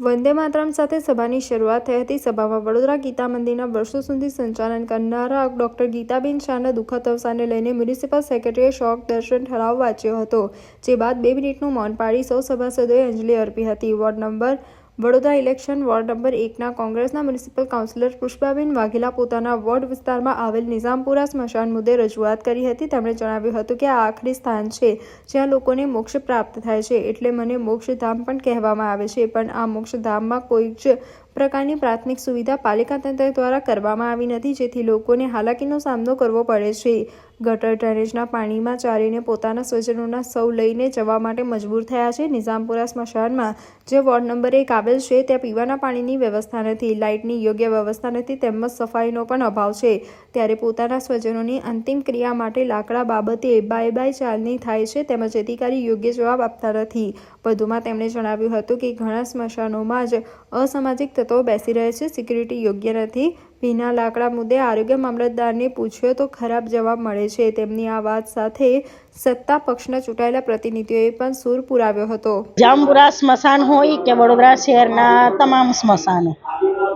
વંદે માતરમ સાથે સભાની શરૂઆત થઈ હતી. સભામાં વડોદરા ગીતા મંદિરના વર્ષો સુધી સંચાલન કરનારા ડોક્ટર ગીતાબેન શાહના દુઃખદ અવસાનને લઈને મ્યુનિસિપલ સેક્રેટરીએ શોક દર્શન ઠરાવ વાંચ્યો હતો, જે બાદ બે મિનિટનું મૌન પાડી સૌ સભાસદોએ અંજલિ અર્પી હતી. Ward number Vadodara election ward number એકના કોંગ્રેસના મ્યુનિસિપલ કાઉન્સિલર પુષ્પાબેન વાઘેલા પોતાના વોર્ડ વિસ્તારમાં આવેલ નિઝામપુરા સ્મશાન મુદ્દે રજૂઆત કરી હતી. તેમણે જણાવ્યું હતું કે આ આખરી સ્થાન છે જ્યાં લોકોને મોક્ષ પ્રાપ્ત થાય છે. એટલે મને મોક્ષધામ પણ કહેવામાં આવે છે, પણ આ મોક્ષધામમાં કોઈ જ પ્રકારની પ્રાથમિક સુવિધા પાલિકા તંત્ર દ્વારા કરવામાં આવી નથી, જેથી લોકોને હાલાકીનો સામનો કરવો પડે છે. ગટર ડ્રેનેજના પાણીમાં ચારીને પોતાના સ્વજનોના સૌ લઈને જવા માટે મજબૂર થયા છે. નિઝામપુરા સ્મશાનમાં, જે વોર્ડ નંબર એક આવેલ છે, ત્યાં પીવાના પાણીની વ્યવસ્થા નથી. લાઇટની યોગ્ય વ્યવસ્થા નથી, તેમજ સફાઈનો પણ અભાવ છે. ત્યારે પોતાના સ્વજનોની અંતિમ ક્રિયા માટે લાકડા બાબતે બાય બાય ચાલની થાય છે, તેમજ અધિકારી યોગ્ય જવાબ આપતા નથી. વધુમાં તેમણે જણાવ્યું હતું કે ઘણા સ્મશાનોમાં જ અસામાજિક તત્વો બેસી રહે છે. સિક્યુરિટી યોગ્ય નથી. ભીના લાકડા મુદ્દે આરોગ્ય મામલતદારને પૂછ્યો તો ખરાબ જવાબ મળે છે. તેમની આ વાત સાથે સત્તા પક્ષના ચૂંટાયેલા પ્રતિનિધિઓએ પણ સૂર પુરાવ્યો હતો. જામપુરા સ્મશાન હોય કે વડોદરા શહેરના તમામ સ્મશાનો.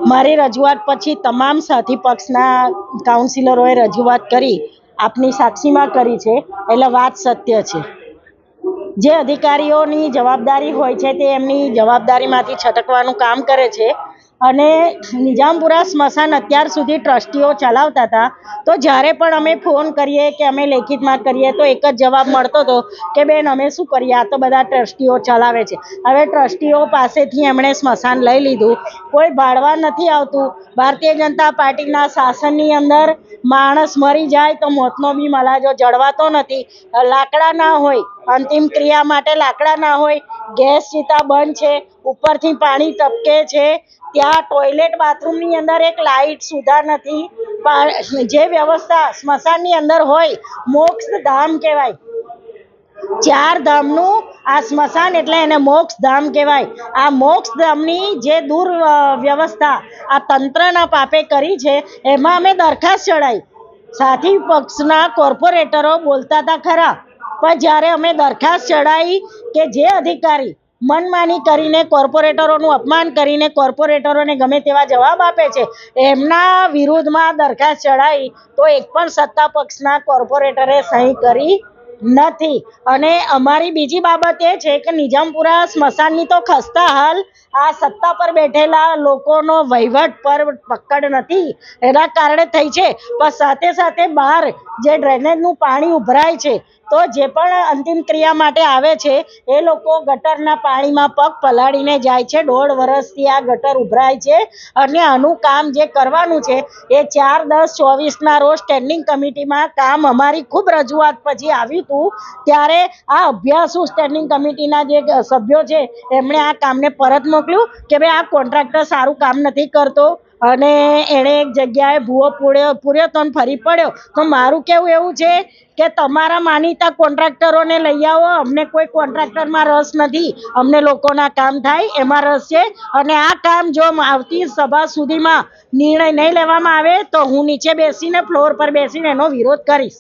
મારી રજૂઆત પછી તમામ સાથી પક્ષના કાઉન્સિલરોએ રજૂઆત કરી, આપની સાક્ષીમાં કરી છે. એટલે વાત સત્ય છે. જે અધિકારીઓની જવાબદારી હોય છે તે એમની જવાબદારીમાંથી છટકવાનું કામ કરે છે. અને નિજામપુરા સ્મશાન અત્યાર સુધી ટ્રસ્ટીઓ ચલાવતા હતા. તો જ્યારે પણ અમે ફોન કરીએ કે અમે લેખિતમાં કરીએ તો એક જ જવાબ મળતો હતો કે, બેન, અમે શું કરીએ? આ તો બધા ટ્રસ્ટીઓ ચલાવે છે. હવે ટ્રસ્ટીઓ પાસેથી એમણે સ્મશાન લઈ લીધું. કોઈ ભાડવા નથી આવતું. ભારતીય જનતા પાર્ટીના શાસનની અંદર માણસ મરી જાય તો મોતનો બી મલાજો જળવાતો નથી. લાકડા ના હોય. અંતિમ ક્રિયા માટે લાકડા ના હોય. ગેસ ચિતા બંધ છે. ઉપરથી પાણી ટપકે છે. ત્યાં ટોયલેટ બાથરૂમની અંદર એક લાઇટ સુધાર નથી. જે વ્યવસ્થા સ્મશાનની અંદર હોય, મોક્ષ ધામ કહેવાય. ચાર ધામનું આ સ્મશાન એટલે એને મોક્ષ ધામ કહેવાય. આ મોક્ષ ધામની જે દૂર વ્યવસ્થા આ તંત્રના પાપે કરી છે, એમાં અમે દરખાસ્ત ચડાવી સાથી પક્ષના કોર્પોરેટરો બોલતા હતા ખરા, પણ જ્યારે અમે દરખાસ્ત ચડાવી કે જે અધિકારી મનમાની કરીને કોર્પોરેટરોનું અપમાન કરીને કોર્પોરેટરોને ગમે તેવા જવાબ આપે છે. એમના વિરુદ્ધમાં દરખાસ્ત ચડાવી તો એક પણ સત્તા પક્ષના કોર્પોરેટરે સહી કરી નથી. અને અમારી બીજી બાબત એ છે કે નિજામપુરા સ્મશાનની તો ખસ્તા હાલ આ સત્તા પર બેઠેલા લોકોનો વહીવટ પર પકડ નથી. એના કારણે થઈ છે. પણ સાથે સાથે બહાર જે ડ્રેનેજનું પાણી ઉભરાય છે, તો જે પણ અંતિમ ક્રિયા માટે આવે છે, એ લોકો ગટરના પાણીમાં પગ પલાળીને જાય છે. દોઢ વર્ષથી આ ગટર ઉભરાય છે અને આનું કામ જે કરવાનું છે, એ ચાર દસ ચોવીસના રોજ સ્ટેન્ડિંગ કમિટીમાં કામ અમારી ખૂબ રજૂઆત પછી આવ્યું હતું. ત્યારે આ અભ્યાસુ સ્ટેન્ડિંગ કમિટીના જે સભ્યો છે, એમણે આ કામને પરત મોકલ્યું કે ભાઈ, આ કોન્ટ્રાક્ટર સારું કામ નથી કરતો અને એણે એક જગ્યાએ ભૂવો પૂર્યો પૂર્યો તો ફરી પડ્યો. તો મારું કેવું એવું છે કે તમારા માનીતા કોન્ટ્રાક્ટરોને લઈ આવો, અમને કોઈ કોન્ટ્રાક્ટરમાં રસ નથી. અમને લોકોના કામ થાય, એમાં રસ છે. અને આ કામ જો આવતી સભા સુધીમાં નિર્ણય નહીં લેવામાં આવે, તો હું નીચે બેસીને, ફ્લોર પર બેસીને એનો વિરોધ કરીશ.